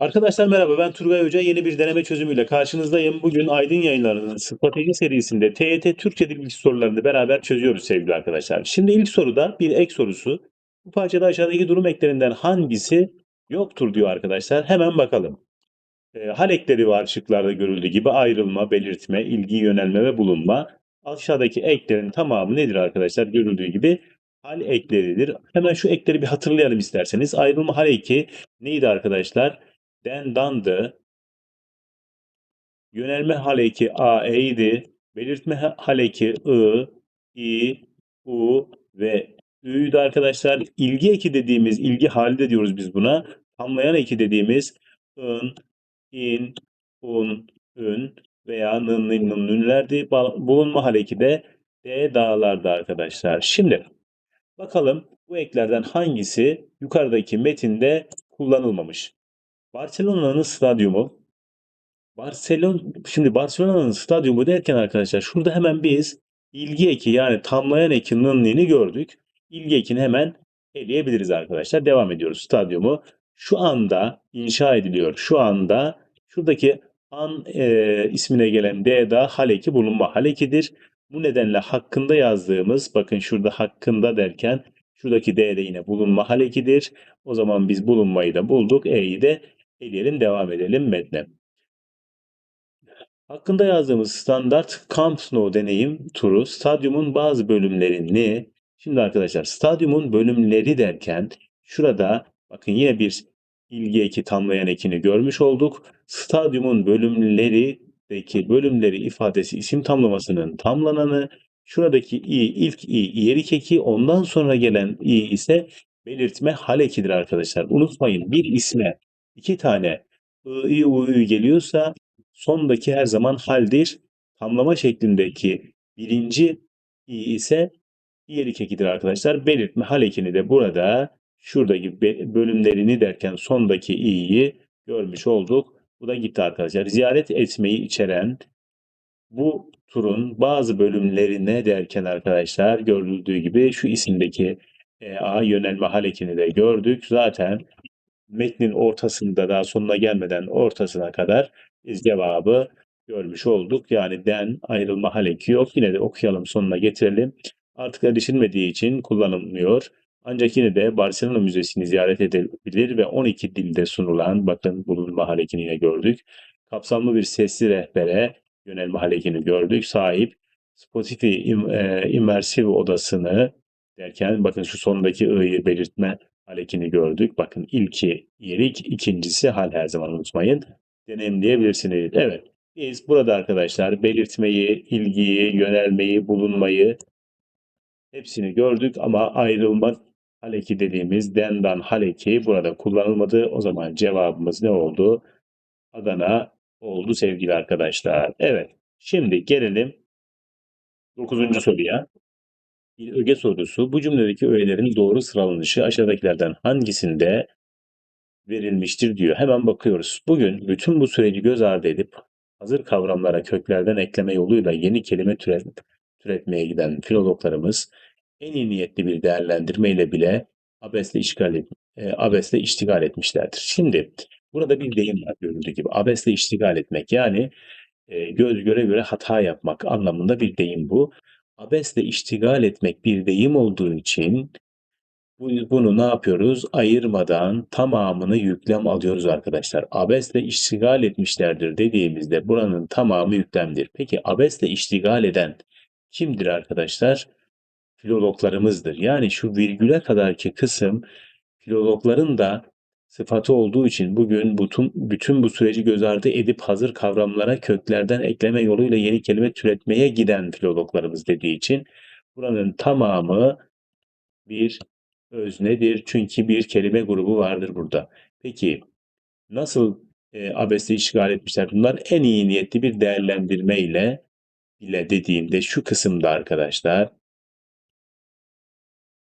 Arkadaşlar merhaba ben Turgay Hoca yeni bir deneme çözümüyle karşınızdayım. Bugün Aydın Yayınları'nın strateji serisinde TYT Türkçe Dil Bilgisi sorularını beraber çözüyoruz sevgili arkadaşlar. Şimdi ilk soruda bir ek sorusu. Bu parçada aşağıdaki durum eklerinden hangisi yoktur diyor arkadaşlar. Hemen bakalım. E, hal ekleri var şıklarda görüldüğü gibi ayrılma, belirtme, ilgi, yönelme ve bulunma. Aşağıdaki eklerin tamamı nedir arkadaşlar? Görüldüğü gibi hal ekleridir. Hemen şu ekleri bir hatırlayalım isterseniz. Ayrılma hal eki neydi arkadaşlar? Den, dandı. Yönelme hal eki a, e'ydi. Belirtme ha- hal eki ı, i, u ve ü'ydü arkadaşlar. İlgi eki dediğimiz, ilgi halde diyoruz biz buna. Tamlayan eki dediğimiz ın, in, un, ün veya nın, nın, nın, nünlerdi. Bulunma hal eki de d, dağlarda arkadaşlar. Şimdi bakalım bu eklerden hangisi yukarıdaki metinde kullanılmamış? Barcelona'nın stadyumu. Barcelona şimdi Barcelona'nın stadyumu derken arkadaşlar şurada hemen biz ilgi eki yani tamlayan eki nınlini gördük. İlgi ekini hemen eleyebiliriz arkadaşlar. Devam ediyoruz. Stadyumu şu anda inşa ediliyor. Şu anda şuradaki an e, ismine gelen D'da hal eki bulunma hal ekidir. Bu nedenle hakkında yazdığımız bakın şurada hakkında derken şuradaki D'de yine bulunma hal ekidir. O zaman biz bulunmayı da bulduk. E'yi de eleyelim devam edelim metne. Hakkında yazdığımız standart Camp Nou deneyim turu stadyumun bazı bölümlerini şimdi arkadaşlar stadyumun bölümleri derken şurada bakın yine bir ilgi eki tamlayan ekini görmüş olduk. Stadyumun bölümlerindeki bölümleri ifadesi isim tamlamasının tamlananı şuradaki i ilk i iyerik eki ondan sonra gelen i ise belirtme hal ekidir arkadaşlar. Unutmayın bir isme iki tane i, u, ü geliyorsa sondaki her zaman haldir. Tamlama şeklindeki birinci i ise diğeri kekidir arkadaşlar. Belirtme hal ekini de burada şuradaki bölümlerini derken sondaki i'yi görmüş olduk. Bu da gitti arkadaşlar. Ziyaret etmeyi içeren bu turun bazı bölümlerine derken arkadaşlar görüldüğü gibi şu isimdeki e, a yönelme hal ekini de gördük. Zaten metnin ortasında daha sonuna gelmeden ortasına kadar biz cevabı görmüş olduk. Yani den ayrılma hal eki yok. Yine de okuyalım sonuna getirelim. Artık erişilmediği için kullanılmıyor. Ancak yine de Barcelona Müzesi'ni ziyaret edebilir ve 12 dilde sunulan, bakın bulunma hal ekini yine gördük. Kapsamlı bir sesli rehbere yönelme hal ekini gördük. Sahip Spotify im, e, immersive odasını derken bakın şu sondaki i'yi belirtme hal ekini gördük. Bakın ilki iyerik, ikincisi hal her zaman unutmayın. Deneyimleyebilirsiniz. Evet. Biz burada arkadaşlar belirtmeyi, ilgiyi, yönelmeyi, bulunmayı hepsini gördük ama ayrılma hal eki dediğimiz dendan hal eki burada kullanılmadı. O zaman cevabımız ne oldu? Adana oldu sevgili arkadaşlar. Evet. Şimdi gelelim 9. soruya. Bir öge sorusu. Bu cümledeki öğelerin doğru sıralanışı aşağıdakilerden hangisinde verilmiştir diyor. Hemen bakıyoruz. Bugün bütün bu süreci göz ardı edip hazır kavramlara köklerden ekleme yoluyla yeni kelime türet, türetmeye giden filologlarımız en iyi niyetli bir değerlendirmeyle bile abesle işgal et, e, abesle iştigal etmişlerdir. Şimdi burada bir deyim var görüldüğü gibi. Abesle iştigal etmek yani e, göz göre göre hata yapmak anlamında bir deyim bu. Abesle iştigal etmek bir deyim olduğu için bu- bunu ne yapıyoruz? Ayırmadan tamamını yüklem alıyoruz arkadaşlar. Abesle iştigal etmişlerdir dediğimizde buranın tamamı yüklemdir. Peki abesle iştigal eden kimdir arkadaşlar? Filologlarımızdır. Yani şu virgüle kadarki kısım filologların da sıfatı olduğu için bugün bütün, bütün bu süreci göz ardı edip hazır kavramlara köklerden ekleme yoluyla yeni kelime türetmeye giden filologlarımız dediği için buranın tamamı bir öznedir. Çünkü bir kelime grubu vardır burada. Peki nasıl e, abesle işgal etmişler? Bunlar en iyi niyetli bir değerlendirme ile ile dediğimde şu kısımda arkadaşlar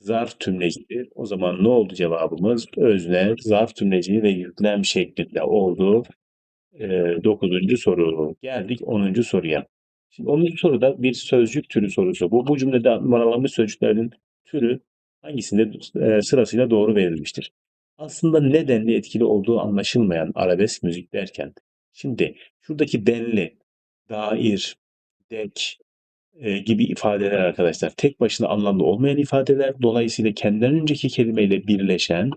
zarf tümlecidir. O zaman ne oldu cevabımız? Özne, zarf tümleci ve yüklem şeklinde oldu. E, 9. soru. Geldik 10. soruya. Şimdi 10. soruda bir sözcük türü sorusu. Bu, bu cümlede numaralanmış sözcüklerin türü hangisinde e, sırasıyla doğru verilmiştir? aslında ne denli etkili olduğu anlaşılmayan arabesk müzik derken şimdi şuradaki denli, dair, dek e, gibi ifadeler arkadaşlar tek başına anlamlı olmayan ifadeler. Dolayısıyla kendinden önceki kelimeyle birleşen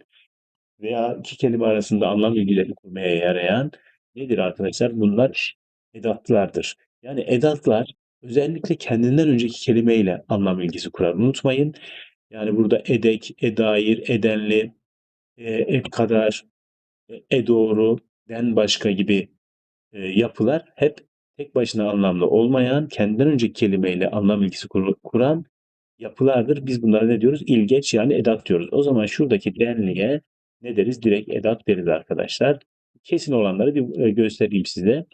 veya iki kelime arasında anlam ilgileri kurmaya yarayan nedir arkadaşlar? Bunlar edatlardır. Yani edatlar özellikle kendinden önceki kelimeyle anlam ilgisi kurar. Unutmayın. Yani burada edek, edair, edenli, e, kadar, e, e doğru, den başka gibi e, yapılar hep tek başına anlamlı olmayan, kendinden önceki kelimeyle anlam ilgisi kur- kuran yapılardır. Biz bunlara ne diyoruz? İlgeç yani edat diyoruz. O zaman şuradaki denliğe ne deriz? Direkt edat deriz arkadaşlar. Kesin olanları bir e, göstereyim size.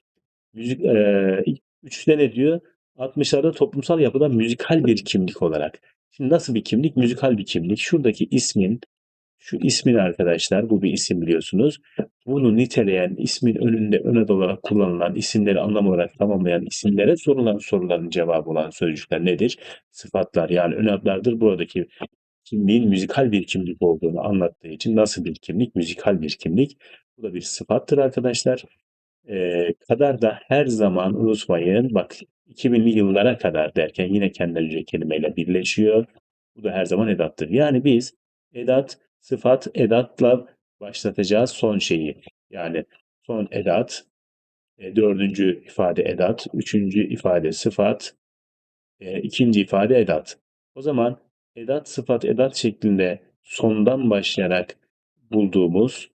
Müzik e, üçte ne diyor? 60'larda toplumsal yapıda müzikal bir kimlik olarak. Şimdi nasıl bir kimlik? Müzikal bir kimlik. Şuradaki ismin şu ismin arkadaşlar, bu bir isim biliyorsunuz. Bunu niteleyen, ismin önünde ön ad olarak kullanılan, isimleri anlam olarak tamamlayan isimlere sorulan soruların cevabı olan sözcükler nedir? Sıfatlar yani ön adlardır. Buradaki kimliğin müzikal bir kimlik olduğunu anlattığı için nasıl bir kimlik? Müzikal bir kimlik. Bu da bir sıfattır arkadaşlar. Ee, kadar da her zaman unutmayın. Bak 2000'li yıllara kadar derken yine kendince kelimeyle birleşiyor. Bu da her zaman edattır. Yani biz edat, sıfat, edatla başlatacağız son şeyi. Yani son edat, e, dördüncü ifade edat, üçüncü ifade sıfat, e, ikinci ifade edat. O zaman edat, sıfat, edat şeklinde sondan başlayarak bulduğumuz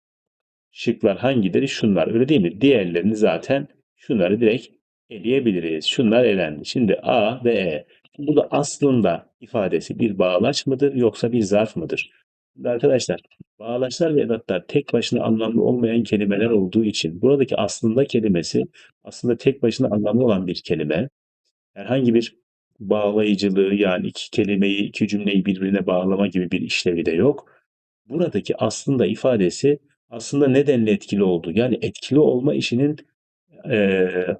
şıklar hangileri? Şunlar. Öyle değil mi? Diğerlerini zaten şunları direkt eleyebiliriz. Şunlar elendi. Şimdi A ve E. Bu da aslında ifadesi bir bağlaç mıdır yoksa bir zarf mıdır? Arkadaşlar bağlaçlar ve edatlar tek başına anlamlı olmayan kelimeler olduğu için buradaki aslında kelimesi aslında tek başına anlamlı olan bir kelime. Herhangi bir bağlayıcılığı yani iki kelimeyi, iki cümleyi birbirine bağlama gibi bir işlevi de yok. Buradaki aslında ifadesi aslında nedenle etkili olduğu yani etkili olma işinin eee,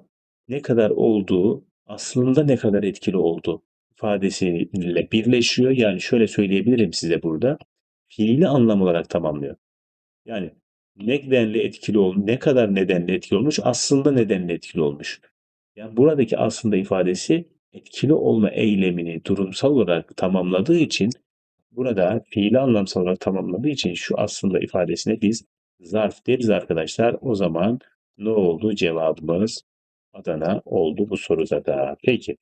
ne kadar olduğu aslında ne kadar etkili olduğu ifadesiyle birleşiyor. Yani şöyle söyleyebilirim size burada. Fiili anlam olarak tamamlıyor. Yani nedenle etkili ol, ne kadar nedenle etkili olmuş, aslında nedenle etkili olmuş. Yani buradaki aslında ifadesi etkili olma eylemini durumsal olarak tamamladığı için burada fiili anlamsal olarak tamamladığı için şu aslında ifadesine biz zarf deriz arkadaşlar. O zaman ne oldu? Cevabımız Adana oldu bu soruda da. Peki.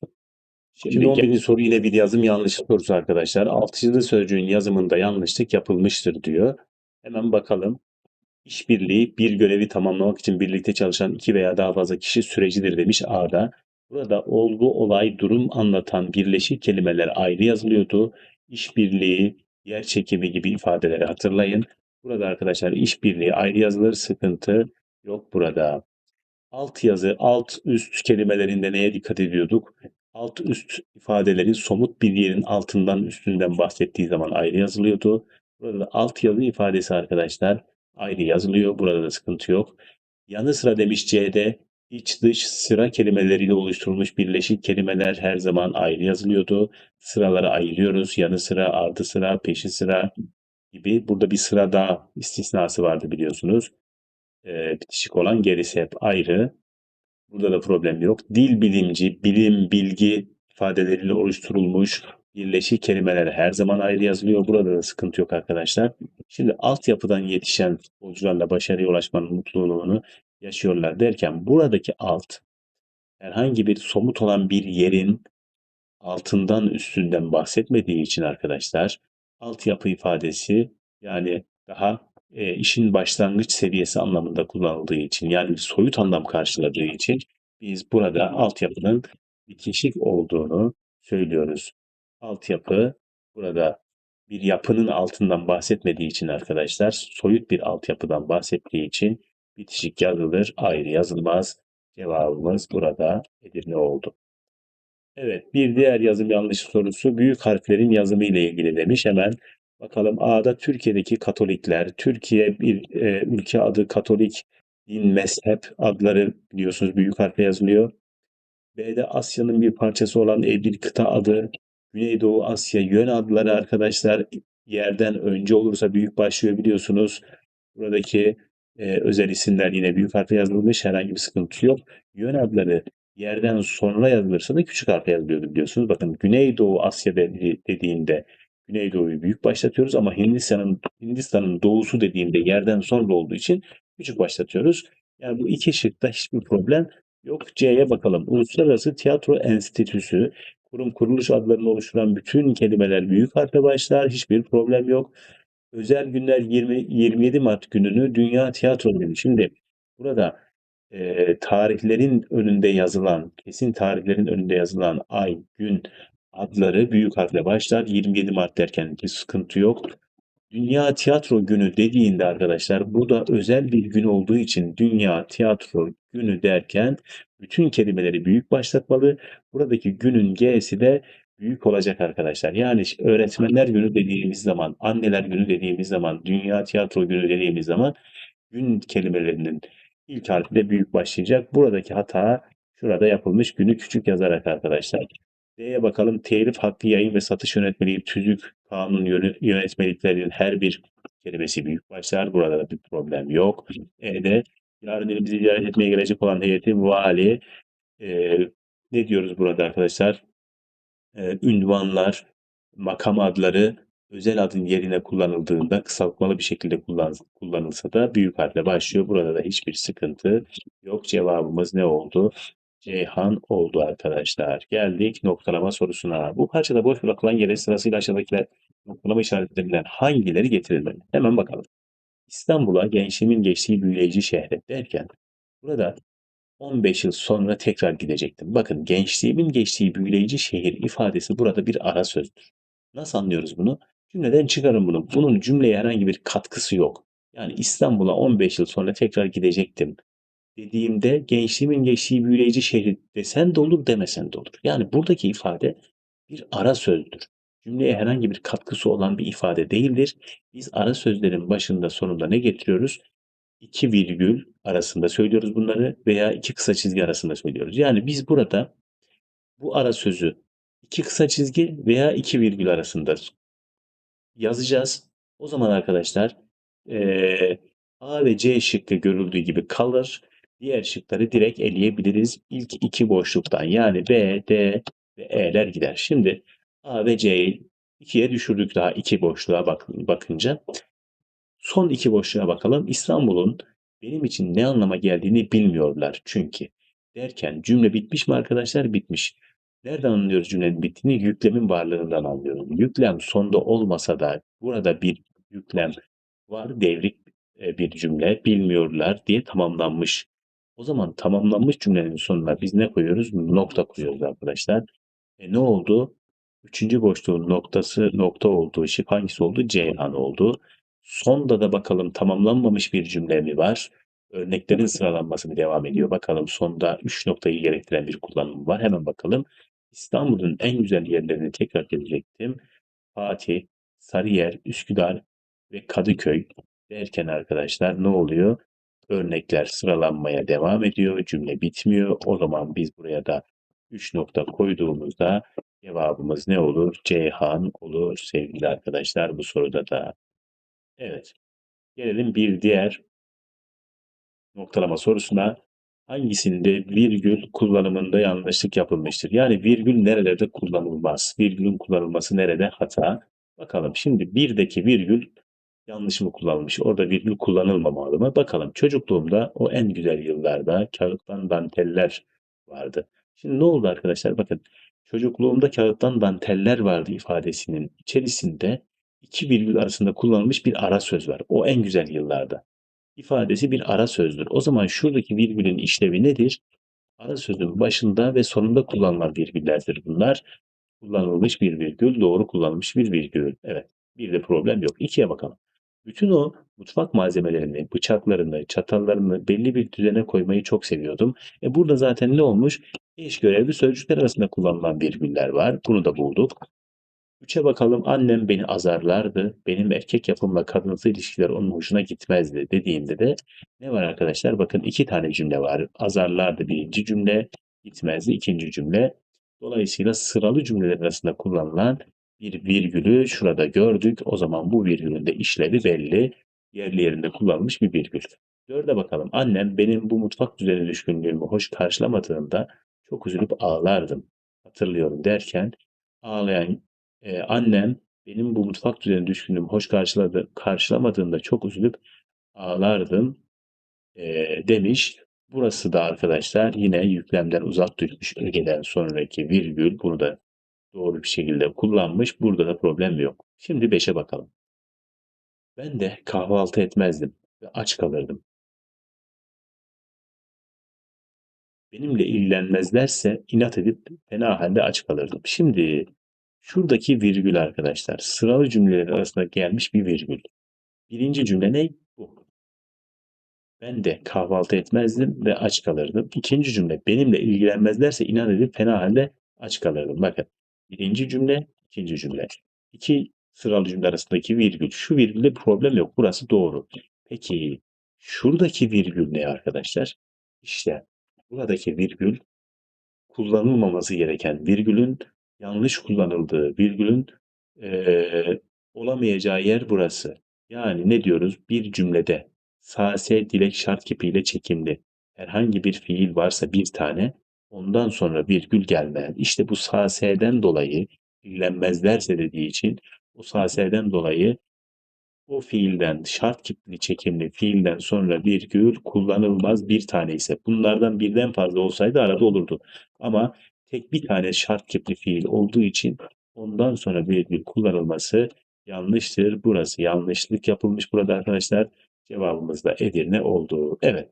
Şimdi, Şimdi 11. soru yine bir yazım yanlış sorusu arkadaşlar. Altıncı sözcüğün yazımında yanlışlık yapılmıştır diyor. Hemen bakalım. İşbirliği bir görevi tamamlamak için birlikte çalışan iki veya daha fazla kişi sürecidir demiş A'da. Burada olgu, olay, durum anlatan birleşik kelimeler ayrı yazılıyordu. İşbirliği, yer çekimi gibi ifadeleri hatırlayın. Burada arkadaşlar işbirliği ayrı yazılır, sıkıntı yok burada. Alt yazı, alt üst kelimelerinde neye dikkat ediyorduk? Alt üst ifadeleri somut bir yerin altından üstünden bahsettiği zaman ayrı yazılıyordu. Burada da alt yazı ifadesi arkadaşlar ayrı yazılıyor. Burada da sıkıntı yok. Yanı sıra demiş C'de iç dış sıra kelimeleriyle oluşturulmuş birleşik kelimeler her zaman ayrı yazılıyordu. Sıraları ayırıyoruz. Yanı sıra, ardı sıra, peşi sıra gibi. Burada bir sıra daha istisnası vardı biliyorsunuz. Ee, bitişik olan gerisi hep ayrı. Burada da problem yok. Dil bilimci, bilim, bilgi ifadeleriyle oluşturulmuş birleşik kelimeler her zaman ayrı yazılıyor. Burada da sıkıntı yok arkadaşlar. Şimdi altyapıdan yetişen futbolcularla başarıya ulaşmanın mutluluğunu yaşıyorlar derken buradaki alt herhangi bir somut olan bir yerin altından üstünden bahsetmediği için arkadaşlar altyapı ifadesi yani daha e, işin başlangıç seviyesi anlamında kullanıldığı için yani soyut anlam karşıladığı için biz burada altyapının bitişik olduğunu söylüyoruz. Altyapı burada bir yapının altından bahsetmediği için arkadaşlar soyut bir altyapıdan bahsettiği için bitişik yazılır, ayrı yazılmaz. Cevabımız burada Edirne oldu. Evet, bir diğer yazım yanlış sorusu büyük harflerin yazımı ile ilgili demiş. Hemen bakalım A'da Türkiye'deki Katolikler, Türkiye bir e, ülke adı Katolik din, mezhep adları biliyorsunuz büyük harfle yazılıyor. B'de Asya'nın bir parçası olan bir kıta adı, Güneydoğu Asya yön adları arkadaşlar yerden önce olursa büyük başlıyor biliyorsunuz. Buradaki e, özel isimler yine büyük harfle yazılmış. Herhangi bir sıkıntı yok. Yön adları yerden sonra yazılırsa da küçük harfle yazılıyordu biliyorsunuz. Bakın Güneydoğu Asya dedi- dediğinde Güneydoğu'yu büyük başlatıyoruz ama Hindistan'ın Hindistan'ın doğusu dediğinde yerden sonra olduğu için küçük başlatıyoruz. Yani bu iki şıkta hiçbir problem yok. C'ye bakalım. Uluslararası Tiyatro Enstitüsü kurum kuruluş adlarını oluşturan bütün kelimeler büyük harfle başlar. Hiçbir problem yok. Özel günler 20, 27 Mart gününü Dünya Tiyatro Günü. Şimdi burada e, tarihlerin önünde yazılan, kesin tarihlerin önünde yazılan ay, gün adları büyük harfle başlar. 27 Mart derken bir sıkıntı yok. Dünya Tiyatro Günü dediğinde arkadaşlar burada özel bir gün olduğu için Dünya Tiyatro Günü derken bütün kelimeleri büyük başlatmalı. Buradaki günün G'si de büyük olacak arkadaşlar. Yani öğretmenler günü dediğimiz zaman, anneler günü dediğimiz zaman, dünya tiyatro günü dediğimiz zaman gün kelimelerinin ilk harfi de büyük başlayacak. Buradaki hata şurada yapılmış günü küçük yazarak arkadaşlar. D'ye bakalım. Telif hakkı yayın ve satış yönetmeliği, tüzük, kanun yönetmeliklerinin her bir kelimesi büyük başlar. Burada da bir problem yok. E'de yarın elimizi ziyaret etmeye gelecek olan heyeti vali e, ne diyoruz burada arkadaşlar? e, ünvanlar, makam adları özel adın yerine kullanıldığında kısaltmalı bir şekilde kullan, kullanılsa da büyük harfle başlıyor. Burada da hiçbir sıkıntı yok. Cevabımız ne oldu? Ceyhan oldu arkadaşlar. Geldik noktalama sorusuna. Bu parçada boş bırakılan yere sırasıyla aşağıdakiler noktalama işaretlerinden hangileri getirilmeli? Hemen bakalım. İstanbul'a gençliğimin geçtiği büyüleyici şehre derken burada 15 yıl sonra tekrar gidecektim. Bakın gençliğimin geçtiği büyüleyici şehir ifadesi burada bir ara sözdür. Nasıl anlıyoruz bunu? Cümleden çıkarın bunu. Bunun cümleye herhangi bir katkısı yok. Yani İstanbul'a 15 yıl sonra tekrar gidecektim dediğimde gençliğimin geçtiği büyüleyici şehir desen de olur demesen de olur. Yani buradaki ifade bir ara sözdür. Cümleye herhangi bir katkısı olan bir ifade değildir. Biz ara sözlerin başında sonunda ne getiriyoruz? iki virgül arasında söylüyoruz bunları veya iki kısa çizgi arasında söylüyoruz. Yani biz burada bu ara sözü iki kısa çizgi veya iki virgül arasında yazacağız. O zaman arkadaşlar eee, A ve C şıkkı görüldüğü gibi kalır. Diğer şıkları direkt eleyebiliriz. İlk iki boşluktan yani B, D ve E'ler gider. Şimdi A ve C'yi ikiye düşürdük daha iki boşluğa bak bakınca. Son iki boşluğa bakalım. İstanbul'un benim için ne anlama geldiğini bilmiyorlar çünkü. Derken cümle bitmiş mi arkadaşlar? Bitmiş. Nereden anlıyoruz cümlenin bittiğini? Yüklemin varlığından anlıyoruz. Yüklem sonda olmasa da burada bir yüklem var. Devrik e, bir cümle. Bilmiyorlar diye tamamlanmış. O zaman tamamlanmış cümlenin sonuna biz ne koyuyoruz? Nokta koyuyoruz arkadaşlar. E ne oldu? Üçüncü boşluğun noktası nokta olduğu şık hangisi oldu? Ceyhan oldu. Sonda da bakalım tamamlanmamış bir cümle mi var? Örneklerin sıralanması mı devam ediyor? Bakalım sonda 3 noktayı gerektiren bir kullanım var. Hemen bakalım. İstanbul'un en güzel yerlerini tekrar gelecektim. Fatih, Sarıyer, Üsküdar ve Kadıköy derken arkadaşlar ne oluyor? Örnekler sıralanmaya devam ediyor. Cümle bitmiyor. O zaman biz buraya da 3 nokta koyduğumuzda cevabımız ne olur? Ceyhan olur sevgili arkadaşlar bu soruda da. Evet. Gelelim bir diğer noktalama sorusuna. Hangisinde virgül kullanımında yanlışlık yapılmıştır? Yani virgül nerelerde kullanılmaz? Virgülün kullanılması nerede hata? Bakalım şimdi birdeki virgül yanlış mı kullanılmış? Orada virgül kullanılmamalı mı? Bakalım çocukluğumda o en güzel yıllarda kağıttan danteller vardı. Şimdi ne oldu arkadaşlar? Bakın çocukluğumda kağıttan danteller vardı ifadesinin içerisinde iki virgül arasında kullanılmış bir ara söz var. O en güzel yıllarda. ifadesi bir ara sözdür. O zaman şuradaki virgülün işlevi nedir? Ara sözün başında ve sonunda kullanılan virgüllerdir bunlar. Kullanılmış bir virgül, doğru kullanılmış bir virgül. Evet. Bir de problem yok. İkiye bakalım. Bütün o mutfak malzemelerini, bıçaklarını, çatallarını belli bir düzene koymayı çok seviyordum. E burada zaten ne olmuş? Eş görevli sözcükler arasında kullanılan virgüller var. Bunu da bulduk. Üçe bakalım. Annem beni azarlardı. Benim erkek yapımla kadınsı ilişkiler onun hoşuna gitmezdi dediğimde de ne var arkadaşlar? Bakın iki tane cümle var. Azarlardı birinci cümle, gitmezdi ikinci cümle. Dolayısıyla sıralı cümleler arasında kullanılan bir virgülü şurada gördük. O zaman bu virgülün de işlevi belli. yerli yerinde kullanılmış bir virgül. Dörde bakalım. Annem benim bu mutfak düzeni düşkünlüğümü hoş karşılamadığında çok üzülüp ağlardım. Hatırlıyorum derken ağlayan e, annem benim bu mutfak düzeni düşkünlüğümü hoş karşıladı, karşılamadığında çok üzülüp ağlardım e, demiş. Burası da arkadaşlar yine yüklemden uzak düşmüş ögeden sonraki virgül. Bunu da doğru bir şekilde kullanmış. Burada da problem yok. Şimdi 5'e bakalım. Ben de kahvaltı etmezdim ve aç kalırdım. Benimle ilgilenmezlerse inat edip fena halde aç kalırdım. Şimdi şuradaki virgül arkadaşlar sıralı cümleler arasında gelmiş bir virgül. Birinci cümle ne? Bu. Ben de kahvaltı etmezdim ve aç kalırdım. İkinci cümle benimle ilgilenmezlerse inat edip fena halde aç kalırdım. Bakın birinci cümle, ikinci cümle. İki sıralı cümle arasındaki virgül. Şu virgülde problem yok. Burası doğru. Peki şuradaki virgül ne arkadaşlar? İşte buradaki virgül kullanılmaması gereken virgülün yanlış kullanıldığı virgülün eee, olamayacağı yer burası. Yani ne diyoruz? Bir cümlede sase dilek şart kipiyle çekimli herhangi bir fiil varsa bir tane ondan sonra virgül gelmeyen. İşte bu saseden dolayı ilgilenmezlerse dediği için o saseden dolayı o fiilden şart kipli çekimli fiilden sonra virgül kullanılmaz bir tane ise bunlardan birden fazla olsaydı arada olurdu. Ama tek bir tane şart kipli fiil olduğu için ondan sonra virgül kullanılması yanlıştır. Burası yanlışlık yapılmış burada arkadaşlar. Cevabımız da Edirne oldu. Evet.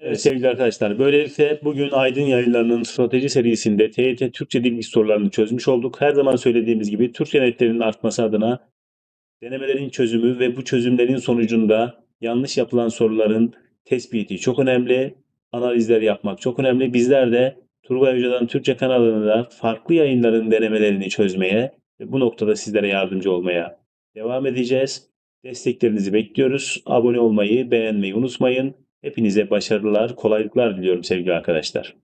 Evet sevgili arkadaşlar, böylelikle bugün Aydın Yayınları'nın strateji serisinde TYT Türkçe dil bilgisi sorularını çözmüş olduk. Her zaman söylediğimiz gibi Türkçe netlerinin artması adına denemelerin çözümü ve bu çözümlerin sonucunda yanlış yapılan soruların tespiti çok önemli. Analizler yapmak çok önemli. Bizler de Turgay Hoca'dan Türkçe kanalında farklı yayınların denemelerini çözmeye ve bu noktada sizlere yardımcı olmaya devam edeceğiz. Desteklerinizi bekliyoruz. Abone olmayı, beğenmeyi unutmayın. Hepinize başarılar, kolaylıklar diliyorum sevgili arkadaşlar.